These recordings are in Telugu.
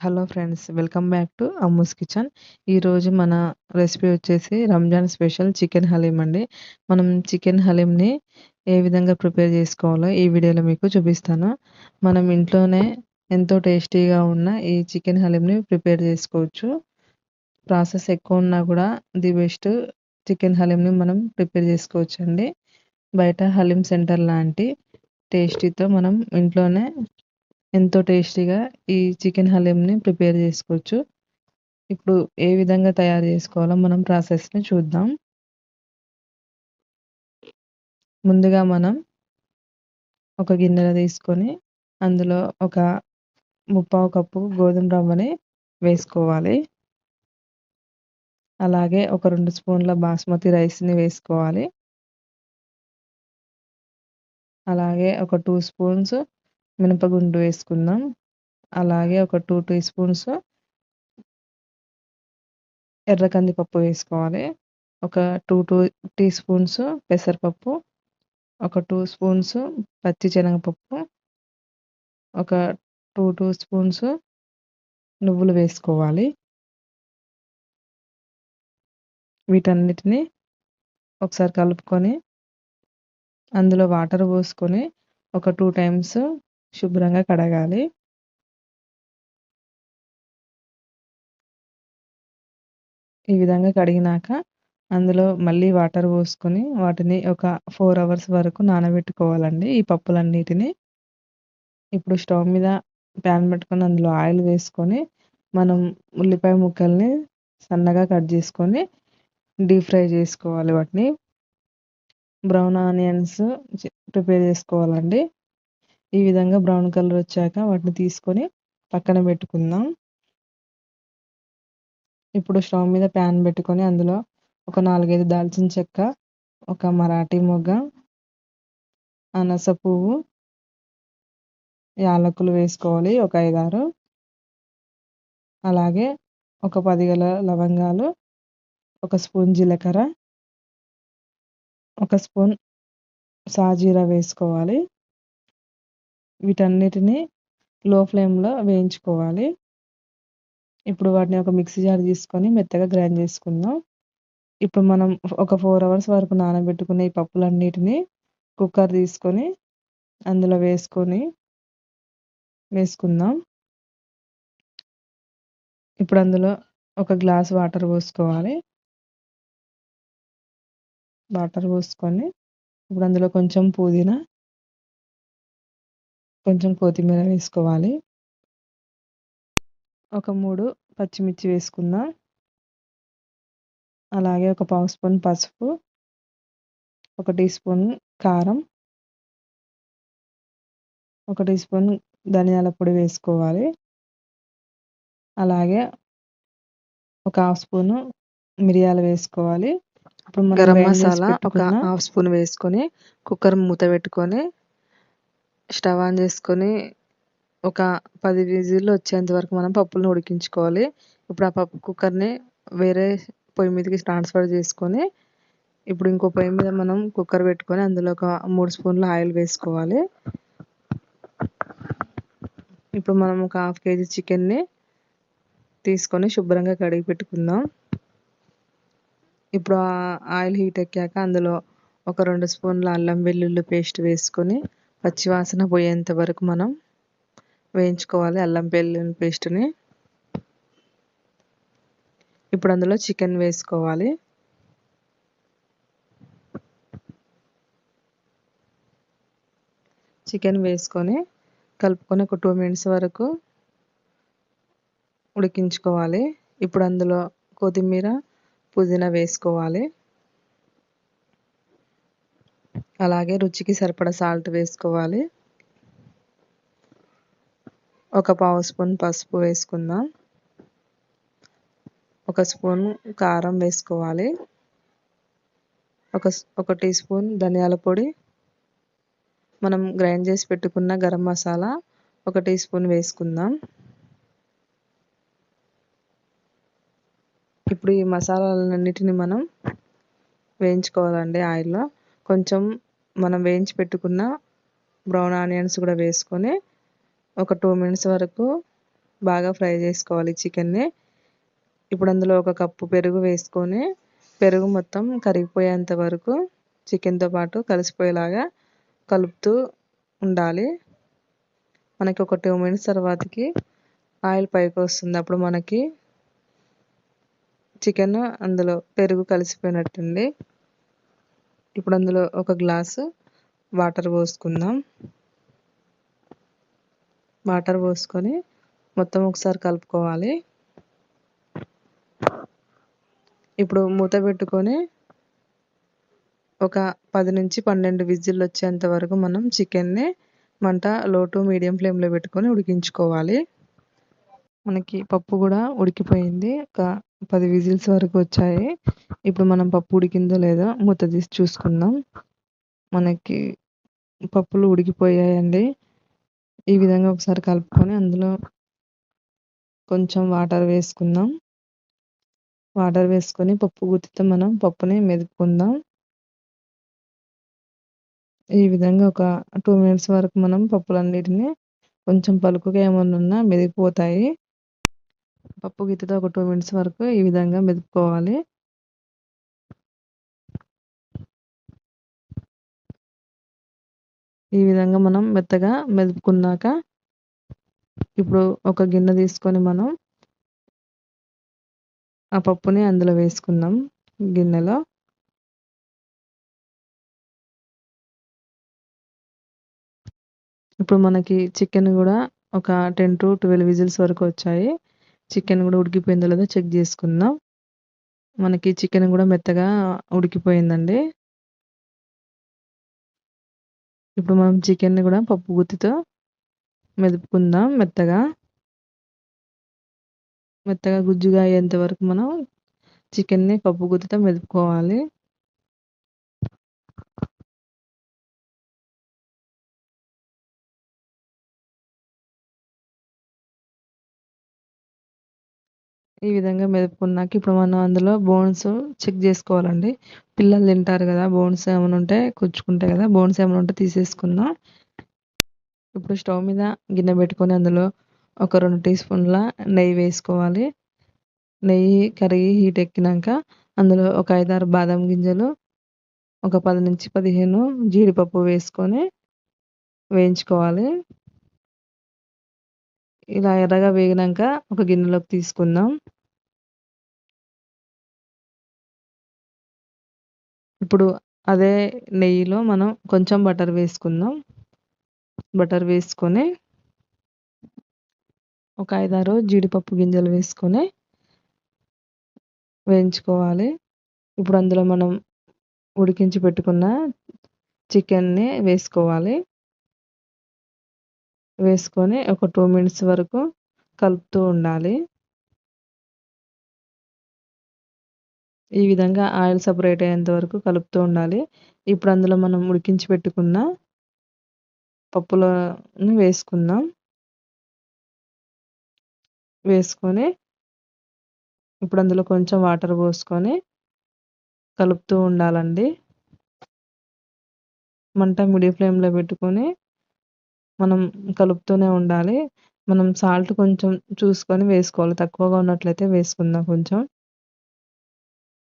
Hello friends welcome back to Ammu's kitchen. ఈరోజు మన రెసిపీ వచ్చేసి రంజాన్ స్పెషల్ చికెన్ హలీం అండి. మనం చికెన్ హలీంని ఏ విధంగా ప్రిపేర్ చేసుకోవాలో ఈ వీడియోలో మీకు చూపిస్తాను. మనం ఇంట్లోనే ఎంతో టేస్టీగా ఉన్న ఈ చికెన్ హలీంని ప్రిపేర్ చేసుకోవచ్చు. ప్రాసెస్ ఎక్కువ ఉన్నా కూడా ది బెస్ట్ చికెన్ హలీంని మనం ప్రిపేర్ చేసుకోవచ్చు అండి బయట హలీం సెంటర్ లాంటి టేస్టీతో మనం ఇంట్లోనే ఎంతో టేస్టీగా ఈ చికెన్ హలీంని ప్రిపేర్ చేసుకోవచ్చు. ఇప్పుడు ఏ విధంగా తయారు చేసుకోవాలో మనం ప్రాసెస్ని చూద్దాం. ముందుగా మనం ఒక గిన్నెలో తీసుకొని అందులో ఒక ముప్పావు కప్పు గోధుమ రవ్వని వేసుకోవాలి. అలాగే ఒక రెండు స్పూన్ల బాస్మతి రైస్ని వేసుకోవాలి. అలాగే ఒక టూ స్పూన్స్ మినపగుండు వేసుకుందాం. అలాగే ఒక టూ టీ స్పూన్స్ ఎర్ర కందిపప్పు వేసుకోవాలి. ఒక టూ టూ టీ స్పూన్స్ పెసరపప్పు. ఒక టూ స్పూన్స్ పచ్చి శనగపప్పు. ఒక టూ టూ స్పూన్స్ నువ్వులు వేసుకోవాలి. వీటన్నిటిని ఒకసారి కలుపుకొని అందులో వాటర్ పోసుకొని ఒక టూ టైమ్స్ శుభ్రంగా కడగాలి. ఈ విధంగా కడిగినాక అందులో మళ్ళీ వాటర్ పోసుకొని వాటిని ఒక ఫోర్ అవర్స్ వరకు నానబెట్టుకోవాలండి ఈ పప్పులన్నిటిని. ఇప్పుడు స్టవ్ మీద ప్యాన్ పెట్టుకొని అందులో ఆయిల్ వేసుకొని మనం ఉల్లిపాయ ముక్కల్ని సన్నగా కట్ చేసుకొని డీప్ ఫ్రై చేసుకోవాలి వాటిని. బ్రౌన్ ఆనియన్స్ ప్రిపేర్ చేసుకోవాలండి. ఈ విధంగా బ్రౌన్ కలర్ వచ్చాక వాటిని తీసుకొని పక్కన పెట్టుకుందాం. ఇప్పుడు స్టవ్ మీద ప్యాన్ పెట్టుకొని అందులో ఒక నాలుగైదు దాల్చిన చెక్క ఒక మరాఠీ మొగ్గ అనస పువ్వు యాలకులు వేసుకోవాలి ఒక ఐదారు. అలాగే ఒక పది గల లవంగాలు ఒక స్పూన్ జీలకర్ర ఒక స్పూన్ సాజీరా వేసుకోవాలి. వీటన్నిటిని లో ఫ్లేమ్లో వేయించుకోవాలి. ఇప్పుడు వాటిని ఒక మిక్సీ జార్ తీసుకొని మెత్తగా గ్రైండ్ చేసుకుందాం. ఇప్పుడు మనం ఒక ఫోర్ అవర్స్ వరకు నానబెట్టుకున్న ఈ పప్పులన్నిటిని కుక్కర్ తీసుకొని అందులో వేసుకొని వేసుకుందాం. ఇప్పుడు అందులో ఒక గ్లాస్ వాటర్ పోసుకోవాలి. వాటర్ పోసుకొని ఇప్పుడు అందులో కొంచెం పుదీనా కొంచెం కొత్తిమీర వేసుకోవాలి. ఒక మూడు పచ్చిమిర్చి వేసుకుందాం. అలాగే ఒక పావు స్పూన్ పసుపు. ఒక టీ స్పూన్ కారం. ఒక టీ స్పూన్ ధనియాల పొడి వేసుకోవాలి. అలాగే ఒక హాఫ్ స్పూను మిరియాలు వేసుకోవాలి. గరం మసాలా ఒక హాఫ్ స్పూన్ వేసుకొని కుక్కర్ మూత పెట్టుకొని స్టవ్ ఆన్ చేసుకొని ఒక పది విజిల్లు వచ్చేంత వరకు మనం పప్పులను ఉడికించుకోవాలి. ఇప్పుడు ఆ పప్పు కుక్కర్ని వేరే పొయ్యి మీదకి ట్రాన్స్ఫర్ చేసుకొని ఇప్పుడు ఇంకో పొయ్యి మీద మనం కుక్కర్ పెట్టుకొని అందులో ఒక మూడు స్పూన్ల ఆయిల్ వేసుకోవాలి. ఇప్పుడు మనం ఒక హాఫ్ కేజీ చికెన్ని తీసుకొని శుభ్రంగా కడిగి పెట్టుకుందాం. ఇప్పుడు ఆయిల్ హీట్ ఎక్కాక అందులో ఒక రెండు స్పూన్ల అల్లం వెల్లుల్లి పేస్ట్ వేసుకొని పచ్చివాసన పోయేంత వరకు మనం వేయించుకోవాలి అల్లం వెల్లుల్లి పేస్ట్ని. ఇప్పుడు అందులో చికెన్ వేసుకోవాలి. చికెన్ వేసుకొని కలుపుకొని ఒక టూ మినిట్స్ వరకు ఉడికించుకోవాలి. ఇప్పుడు అందులో కొత్తిమీర పుదీనా వేసుకోవాలి. అలాగే రుచికి సరిపడ సాల్ట్ వేసుకోవాలి. ఒక పావు స్పూన్ పసుపు వేసుకుందాం. ఒక స్పూన్ కారం వేసుకోవాలి. ఒక ఒక టీ స్పూన్ ధనియాల పొడి. మనం గ్రైండ్ చేసి పెట్టుకున్న గరం మసాలా ఒక టీ స్పూన్ వేసుకుందాం. ఇప్పుడు ఈ మసాలాలన్నిటిని మనం వేయించుకోవాలండి ఆయిల్లో. కొంచెం మనం వేయించి పెట్టుకున్న బ్రౌన్ ఆనియన్స్ కూడా వేసుకొని ఒక టూ మినిట్స్ వరకు బాగా ఫ్రై చేసుకోవాలి చికెన్ని. ఇప్పుడు అందులో ఒక కప్పు పెరుగు వేసుకొని పెరుగు మొత్తం కరిగిపోయేంత వరకు చికెన్తో పాటు కలిసిపోయేలాగా కలుపుతూ ఉండాలి. మనకి ఒక టూ మినిట్స్ తర్వాతకి ఆయిల్ పైకి వస్తుంది. అప్పుడు మనకి చికెన్ అందులో పెరుగు కలిసిపోయినట్టుంది. ఇప్పుడు అందులో ఒక గ్లాసు వాటర్ పోసుకుందాం. వాటర్ పోసుకొని మొత్తం ఒకసారి కలుపుకోవాలి. ఇప్పుడు మూత పెట్టుకొని ఒక పది నుంచి పన్నెండు విజిల్లు వచ్చేంత వరకు మనం చికెన్ని మంట లో టు మీడియం ఫ్లేమ్లో పెట్టుకొని ఉడికించుకోవాలి. మనకి పప్పు కూడా ఉడికిపోయింది. ఒక పది విజిల్స్ వరకు వచ్చాయి. ఇప్పుడు మనం పప్పు ఉడికిందో లేదో మూత తీసి చూసుకుందాం. మనకి పప్పులు ఉడికిపోయాయండి. ఈ విధంగా ఒకసారి కలుపుకొని అందులో కొంచెం వాటర్ వేసుకుందాం. వాటర్ వేసుకొని పప్పు గుత్తితో మనం పప్పుని మెదుపుకుందాం. ఈ విధంగా ఒక టూ మినిట్స్ వరకు మనం పప్పులన్నిటిని కొంచెం పలుకుగా ఏమన్నా ఉన్నా మెదిగిపోతాయి. పప్పు గిత్తతో ఒక టూ మినిట్స్ వరకు ఈ విధంగా మెదుపుకోవాలి. ఈ విధంగా మనం మెత్తగా మెదుపుకున్నాక ఇప్పుడు ఒక గిన్నె తీసుకొని మనం ఆ పప్పుని అందులో వేసుకుందాం గిన్నెలో. ఇప్పుడు మనకి చికెన్ కూడా ఒక టెన్ టు ట్వెల్వ్ విజిల్స్ వరకు వచ్చాయి. చికెన్ కూడా ఉడికిపోయిందో లేదో చెక్ చేసుకుందాం. మనకి చికెన్ కూడా మెత్తగా ఉడికిపోయిందండి. ఇప్పుడు మనం చికెన్ని కూడా పప్పు గుత్తితో మెదుపుకుందాం మెత్తగా. మెత్తగా గుజ్జుగా అయ్యేంత వరకు మనం చికెన్ని పప్పు గుత్తితో మెదుపుకోవాలి. ఈ విధంగా మెదుపుకున్నాక ఇప్పుడు మనం అందులో బోన్స్ చెక్ చేసుకోవాలండి. పిల్లలు తింటారు కదా బోన్స్ ఏమైనా ఉంటే కుచ్చుకుంటాయి కదా బోన్స్ ఏమైనా ఉంటే తీసేసుకుందాం. ఇప్పుడు స్టవ్ మీద గిన్నె పెట్టుకొని అందులో ఒక రెండు టీ స్పూన్ల నెయ్యి వేసుకోవాలి. నెయ్యి కరిగి హీట్ ఎక్కినాక అందులో ఒక ఐదారు బాదం గింజలు ఒక పది నుంచి పదిహేను జీడిపప్పు వేసుకొని వేయించుకోవాలి. ఇలా ఎర్రగా వేగినాక ఒక గిన్నెలోకి తీసుకుందాం. ఇప్పుడు అదే నెయ్యిలో మనం కొంచెం బటర్ వేసుకుందాం. బటర్ వేసుకొని ఒక ఐదారు జీడిపప్పు గింజలు వేసుకొని వేయించుకోవాలి. ఇప్పుడు అందులో మనం ఉడికించి పెట్టుకున్న చికెన్ని వేసుకోవాలి. వేసుకొని ఒక టూ మినిట్స్ వరకు కలుపుతూ ఉండాలి. ఈ విధంగా ఆయిల్ సపరేట్ అయ్యేంత వరకు కలుపుతూ ఉండాలి. ఇప్పుడు అందులో మనం ఉడికించి పెట్టుకున్న పప్పులను వేసుకుందాం. వేసుకొని ఇప్పుడు అందులో కొంచెం వాటర్ పోసుకొని కలుపుతూ ఉండాలండి. మంట మీడియం ఫ్లేమ్లో పెట్టుకొని మనం కలుపుతూనే ఉండాలి. మనం సాల్ట్ కొంచెం చూసుకొని వేసుకోవాలి. తక్కువగా ఉన్నట్లయితే వేసుకుందాం కొంచెం.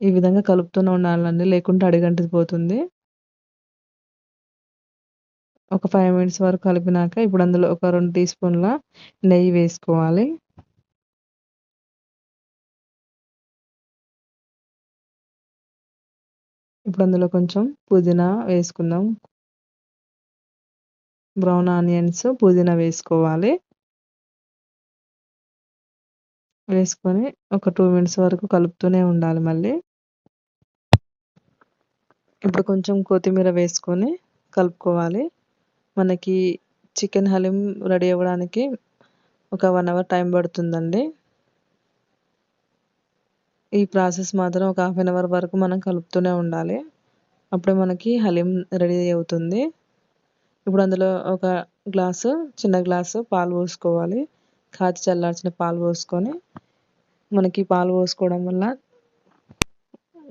ఈ విధంగా కలుపుతూనే ఉండాలండి. లేకుంటే అడిగంటిది పోతుంది. ఒక ఫైవ్ మినిట్స్ వరకు కలిపినాక ఇప్పుడు అందులో ఒక రెండు టీ స్పూన్ల నెయ్యి వేసుకోవాలి. ఇప్పుడు అందులో కొంచెం పుదీనా వేసుకుందాం. బ్రౌన్ ఆనియన్స్ పుదీనా వేసుకోవాలి. వేసుకొని ఒక టూ మినిట్స్ వరకు కలుపుతూనే ఉండాలి మళ్ళీ. ఇప్పుడు కొంచెం కొత్తిమీర వేసుకొని కలుపుకోవాలి. మనకి చికెన్ హలీం రెడీ అవ్వడానికి ఒక వన్ అవర్ టైం పడుతుందండి. ఈ ప్రాసెస్ మాత్రం ఒక హాఫ్ అన్ అవర్ వరకు మనం కలుపుతూనే ఉండాలి. అప్పుడే మనకి హలీం రెడీ అవుతుంది. ఇప్పుడు అందులో ఒక గ్లాసు చిన్న గ్లాసు పాలు పోసుకోవాలి. కాచి చల్లార్చిన పాలు పోసుకొని మనకి పాలు పోసుకోవడం వల్ల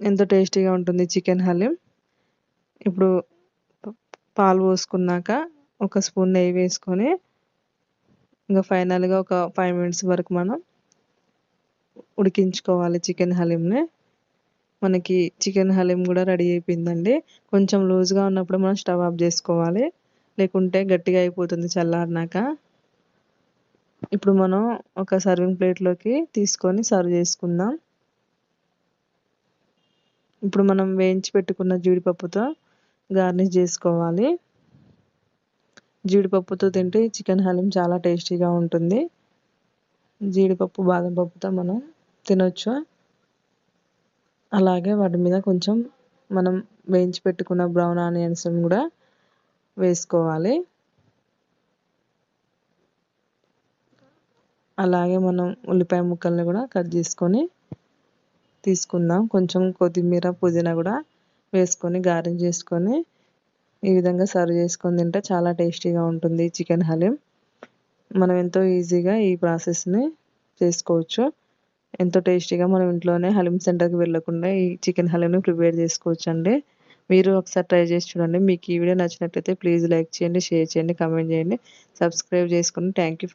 ఎంతో టేస్టీగా ఉంటుంది చికెన్ హలీం. ఇప్పుడు పాలు పోసుకున్నాక ఒక స్పూన్ నెయ్యి వేసుకొని ఇంకా ఫైనల్గా ఒక ఫైవ్ మినిట్స్ వరకు మనం ఉడికించుకోవాలి చికెన్ హలీంని. మనకి చికెన్ హలీం కూడా రెడీ అయిపోయిందండి. కొంచెం లూజ్గా ఉన్నప్పుడు మనం స్టవ్ ఆఫ్ చేసుకోవాలి. లేకుంటే గట్టిగా అయిపోతుంది చల్లారినాక. ఇప్పుడు మనం ఒక సర్వింగ్ ప్లేట్లోకి తీసుకొని సర్వ్ చేసుకుందాం. ఇప్పుడు మనం వేయించి పెట్టుకున్న జీడిపప్పుతో గార్నిష్ చేసుకోవాలి. జీడిపప్పుతో తింటే చికెన్ హలీం చాలా టేస్టీగా ఉంటుంది. జీడిపప్పు బాదం పప్పుతో మనం తినొచ్చు. అలాగే వాటి మీద కొంచెం మనం వేయించి పెట్టుకున్న బ్రౌన్ ఆనియన్స్ కూడా వేసుకోవాలి. అలాగే మనం ఉల్లిపాయ ముక్కల్ని కూడా కట్ చేసుకొని తీసుకుందాం. కొంచెం కొత్తిమీర పుదీనా కూడా వేసుకొని గారెం చేసుకొని ఈ విధంగా సర్వ్ చేసుకొని తింటే చాలా టేస్టీగా ఉంటుంది చికెన్ హలీం. మనం ఎంతో ఈజీగా ఈ ప్రాసెస్ని చేసుకోవచ్చు. ఎంతో టేస్టీగా మనం ఇంట్లోనే హలీం సెంటర్కి వెళ్ళకుండా ఈ చికెన్ హలీంని ప్రిపేర్ చేసుకోవచ్చు అండి మీరు ఒకసారి ట్రై చేసి చూడండి. మీకు ఈ వీడియో నచ్చినట్లయితే ప్లీజ్ లైక్ చేయండి షేర్ చేయండి కమెంట్ చేయండి. సబ్స్క్రైబ్ చేసుకుని థ్యాంక్ యూ